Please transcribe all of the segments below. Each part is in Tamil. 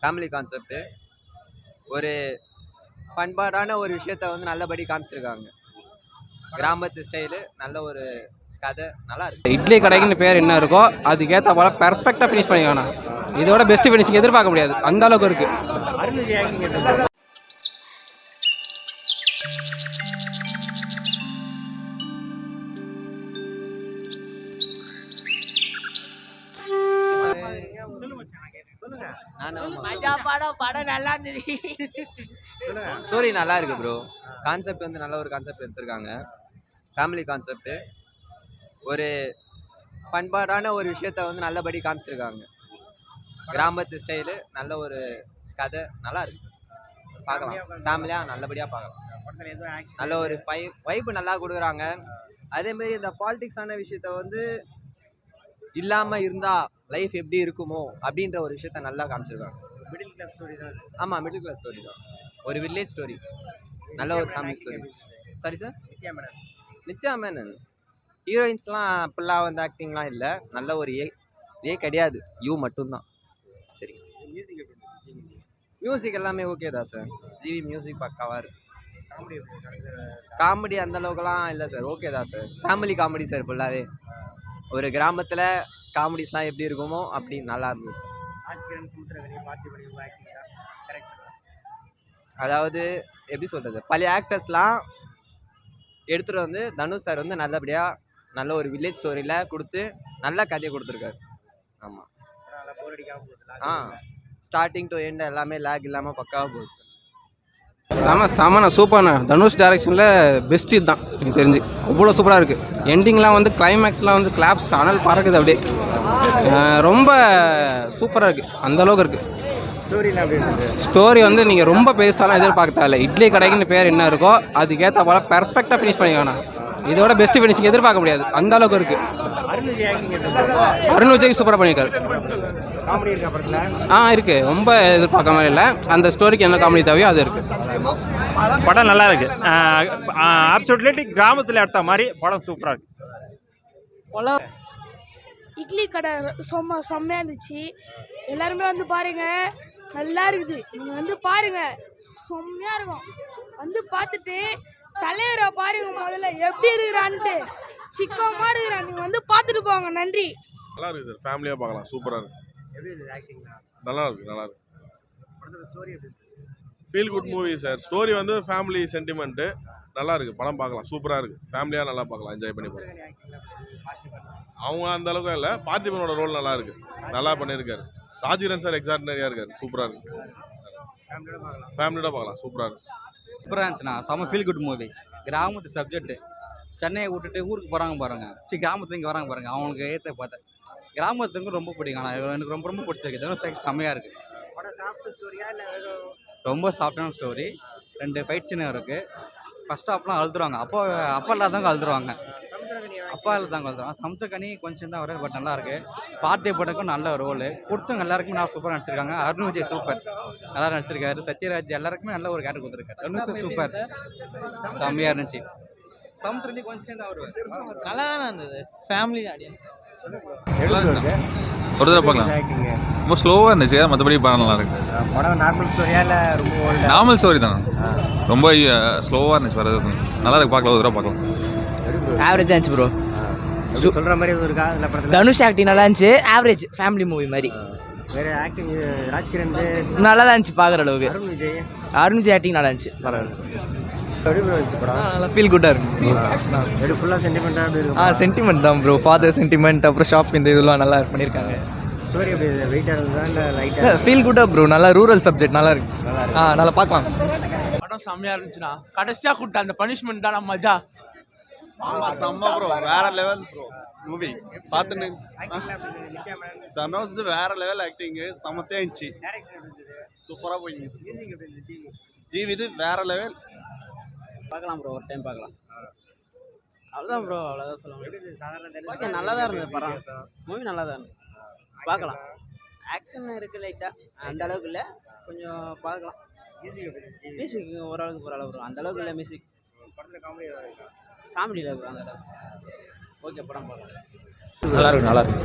ஃபேமிலி கான்செப்ட்டு ஒரு பண்பாடான ஒரு விஷயத்த வந்து நல்லபடி காமிச்சிருக்காங்க. கிராமத்து ஸ்டைலு நல்ல ஒரு கதை நல்லா இருக்கு. இட்லி கடைக்குன்னு பேர் என்ன இருக்கோ அதுக்கேற்ற போல பெர்ஃபெக்டாக ஃபினிஷ் பண்ணிக்கானா இதோட பெஸ்ட் ஃபினிஷிங் எதிர்பார்க்க முடியாது. அந்த அளவுக்கு இருக்கு. படம் நல்லா இருந்தது. ஸ்டோரி நல்லா இருக்கு ப்ரோ கான்செப்ட் வந்து நல்ல ஒரு கான்செப்ட் எடுத்திருக்காங்க. ஃபேமிலி கான்செப்ட்டு ஒரு பண்பாடான ஒரு விஷயத்த வந்து நல்லபடி காமிச்சிருக்காங்க. கிராமத்து ஸ்டைலு நல்ல ஒரு கதை நல்லா இருக்கு. பார்க்கலாம். ஃபேமிலியாக நல்லபடியாக பார்க்கலாம். நல்ல ஒரு ஃபை வைப்பு நல்லா கொடுக்குறாங்க. அதேமாரி இந்த பாலிடிக்ஸான விஷயத்த வந்து இல்லாமல் இருந்தால் லைஃப் எப்படி இருக்குமோ அப்படின்ற ஒரு விஷயத்த நல்லா காமிச்சிருக்காங்க. கிளாஸ் ஸ்டோரி தான். ஆமாம் மிடில் கிளாஸ் ஸ்டோரி தான். ஒரு வில்லேஜ் ஸ்டோரி நல்ல ஒரு family story sorry sir Nithya Menen Nithya Menen ஹீரோயின்ஸ்லாம் அப்படிலாம் வந்து ஆக்டிங்லாம் இல்லை. நல்ல ஒரு ஏ ஏ கிடையாது. யூ மட்டும்தான். சரி. மியூசிக்? மியூசிக் எல்லாமே ஓகே தான் சார் ஜிவி மியூசிக் பக்காவாக இருக்கு. காமெடி எப்படி இருக்கு? காமெடி அந்த அளவுக்குலாம் இல்லை சார் ஓகே தான் சார் ஃபேமிலி காமெடி சார் ஃபுல்லாகவே ஒரு கிராமத்தில் காமெடிஸ்லாம் எப்படி இருக்குமோ அப்படி நல்லா இருந்துச்சு சார் ராஜ்கிரண் சுமுத்திரகனி பார்த்திபனி ஆக்டிங் கரெக்ட் அதாவது எப்படி சொல்கிறது பழைய ஆக்டர்ஸ்லாம் எடுத்துகிட்டு வந்து தனுஷ் சார் வந்து நல்லபடியாக நல்ல ஒரு வில்லேஜ் ஸ்டோரியில் கொடுத்து நல்ல கதையை கொடுத்துருக்காரு. ஆமாம் ஆ. ஸ்டார்டிங் டு எண்ட் எல்லாமே லேக் இல்லாமல் பக்காவாக போகுது சார் செம செமண்ணா சூப்பர்ண்ணா. தனுஷ் டேரக்ஷனில் பெஸ்ட் இதுதான் எனக்கு தெரிஞ்சு. அவ்வளோ சூப்பராக இருக்குது எண்டிங்லாம் வந்து கிளைமேக்ஸ்லாம் வந்து கிளாப்ஸ் அனல் பறக்குது அப்படியே. ரொம்ப சூப்பராக இருக்குது அந்த அளவுக்கு இருக்குது ஸ்டோரி வந்து நீங்கள் ரொம்ப பெருசாலாம் எதிர்பார்க்க தேவையில்ல இட்லி கடைக்குன்னு பேர் என்ன இருக்கோ அதுக்கேற்ற போல பெர்ஃபெக்டாக ஃபினிஷ் பண்ணிக்கோண்ணா இதோட பெஸ்ட் ஃபினிஷிங் எதிர்பார்க்க முடியாது. அந்த அளவுக்கு இருக்குது அருண் விஜய் சூப்பராக பண்ணியிருக்காரு. ஆ இருக்குது ரொம்ப எதிர்பார்க்க மாதிரி இல்லை. அந்த ஸ்டோரிக்கு என்ன காமெடி தேவையோ அது இருக்குது படம் நல்லா இருக்கு. அப்சோட்லேட்டி கிராமத்தில் எடுத்த மாதிரி படம் சூப்பராக இருக்கு. இட்லி கடை செம்ம செம்மையாக இருந்துச்சு. எல்லாருமே வந்து பாருங்க. நல்லா இருக்குது. நீங்கள் வந்து பாருங்க. செம்மையாக இருக்கும். வந்து பார்த்துட்டு தலைவரை பாருங்க முதல்ல. எப்படி இருக்கிறான்ட்டு. சிக்கமாக இருக்கிறான். நீங்கள் வந்து பார்த்துட்டு போங்க. நன்றி. நல்லா இருக்குது. ஃபேமிலியாக பார்க்கலாம். சூப்பராக இருக்கு. எப்படி இருந்தது ஆக்டிங்லாம் நல்லா இருக்கு நல்லா இருக்கு. படத்தோட ஸ்டோரி எப்படி இருந்தது? Feel good movie sir story வந்து ஃபேமிலி சென்டிமெண்ட்டு நல்லா இருக்கு படம் பார்க்கலாம். சூப்பராக இருக்கு. ஃபேமிலியாக நல்லா பார்க்கலாம் என்ஜாய் பண்ணி பார்த்திபன் அவங்க அந்த அளவுக்கு இல்லை. பார்த்திபனோட ரோல் நல்லா இருக்கு. நல்லா பண்ணியிருக்காரு ராஜகிரண் சார் எக்ஸாக்டரியாக இருக்காரு. சூப்பராக இருக்கு. ஃபேமிலியோட பார்க்கலாம். சூப்பராக இருக்கு. சூப்பராக இருந்துச்சுண்ணா செம்ம ஃபீல் குட் மூவி கிராமத்து சப்ஜெக்ட் சென்னையை விட்டுட்டு ஊருக்கு போகிறாங்க பாருங்க. சரி கிராமத்துல இங்கே வராங்க பாருங்க. அவங்களுக்கு ஏற்ற பார்த்தேன் கிராமத்துக்கு ரொம்ப பிடிக்கும். ஆனால் எனக்கு ரொம்ப ரொம்ப பிடிச்சிருக்கு. இதெல்லாம் செக் செம்மையாக இருக்குது ரொம்ப சாஃப்டான ஸ்டோரி ரெண்டு ஃபைட் சீனும் இருக்குது ஃபஸ்ட் ஹாஃப்லாம் அழுதுருவாங்க. அப்போ அப்பா இல்லாதவங்க அழுதுருவாங்க. அப்பா இல்லாதவங்க அழுதுருவாங்க. சமுத்திரக்கனி கொஞ்சம் தான் வருது பட் நல்லாயிருக்கு இருக்கு. படக்கும் நல்ல ரோல் கொடுத்தவங்க எல்லாருக்குமே நான் சூப்பராக நடிச்சிருக்காங்க. அருண் விஜய் சூப்பர் நல்லா நடிச்சிருக்காரு. சத்யராஜ் எல்லாருக்குமே நல்ல ஒரு கேரக்டர் கொடுத்துருக்காரு. அருண் சூப்பர் செம்மையாக இருந்துச்சு. சமுத்திரக்கனி கொஞ்சம் தான் வருவார். நல்லா தானே இருந்தது? ஃபேமிலி ஆடியன்ஸ் எப்படி இருக்கு. ஒரு தடவை பார்க்கலாம். ரொம்ப ஸ்லோவாக இருந்துச்சு. மற்றபடி படம் நல்லா இருக்கு. படம் நார்மல் ஸ்டோரியா இல்லை ரொம்ப ஓல்டா நார்மல் ஸ்டோரி தான். ரொம்ப ஸ்லோவாக இருந்துச்சு வரது நல்லா இருக்கு. பார்க்கலாம். ஒரு தடவை பார்க்கலாம். ஆவரேஜ் இருந்துச்சு ப்ரோ சொல்ற மாதிரி எதுவும் இருக்கா? இல்லை படத்தில்? தனுஷ் ஆக்டிங் நல்லா இருந்துச்சு. ஆவரேஜ் ஃபேமிலி மூவி மாதிரி. வேற ஆக்டிங் ராஜ்கிரண் நல்லா தான் இருந்துச்சு பார்க்குற அளவுக்கு. அருண் விஜய். அருண் விஜய் ஆக்டிங் நல்லா இருந்துச்சு. எப்படி ப்ரோ இருந்துச்சு படம் நல்லா ஃபீல் குட்டாக இருக்கு. எப்படி ஃபுல்லாக சென்டிமெண்ட்டாக ஆ சென்டிமெண்ட் தான் ப்ரோ ஃபாதர் சென்டிமெண்ட் அப்புறம் ஷாப் இந்த இதெல்லாம் நல்லா பண்ணியிருக்காங்க ஸ்டோரி எப்படி வெயிட்டாக இல்லை லைட்டாக ஃபீல் குட்டாக ப்ரோ நல்லா ரூரல் சப்ஜெக்ட் நல்லா இருக்கு. நல்லா ஆ நல்லா பார்க்கலாம். படம் செம்மையா இருந்துச்சுண்ணா. கடைசியா கொடுத்த அந்த பனிஷ்மெண்ட் தான் மஜா. செம்ம ப்ரோ வேற லெவல் ப்ரோ மூவி பார்த்துன்னு. தனுஷ் வேற லெவல் ஆக்டிங்கு சமத்தையா இருந்துச்சு. சூப்பராக போயிங்க ஜீவி இது வேற லெவல் பார்க்கலாம் ப்ரோ ஒரு டைம் பார்க்கலாம். அவ்வளோதான் ப்ரோ அவ்வளோதான் சொல்ல எப்படி இருந்தது சாதாரண ஓகே நல்லா தான் இருந்தது படம். மூவி நல்லா தான் இருந்தது. பார்க்கலாம். ஆக்ஷன் இருக்குது லைட்டாக அந்த அளவுக்கு இல்லை. கொஞ்சம் பார்க்கலாம். மியூசிக் ஓரளவுக்கு போகிற அளவுக்கு அந்த அளவுக்கு இல்லை மியூசிக் படத்தில் காமெடி இருக்கா? காமெடியில் இருக்கும் அந்த அளவுக்கு. ஓகே படம் பார்க்கலாம். நல்லா இருக்கு நல்லா இருக்கு.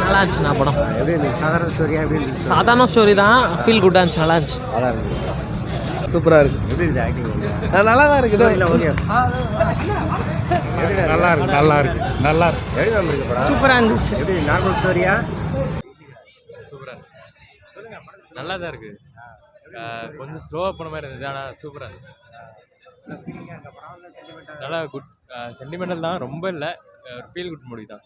நல்லா இருந்துச்சுண்ணா படம். எப்படி இருந்துச்சு சாதாரண ஸ்டோரியா எப்படி சாதாரண ஸ்டோரி தான் ஃபீல் குட்டாக இருந்துச்சு நல்லா இருந்துச்சு. நல்லா இருக்கு சூப்பராக இருக்கு. நல்லா தான் இல்லை ஓகே? நல்லா இருக்கு? நல்லா இருக்கு நல்லா இருக்கு சூப்பராக இருந்துச்சு. நார்மல் ஸ்டோரியா சூப்பராக நல்லா தான் இருக்கு. கொஞ்சம் ஸ்லோவாக போன மாதிரி இருந்தது ஆனால் சூப்பராக இருக்கு. நல்லா குட் சென்டிமெண்டல் தான் ரொம்ப இல்லை. ஃபீல் குட் மூவி தான்.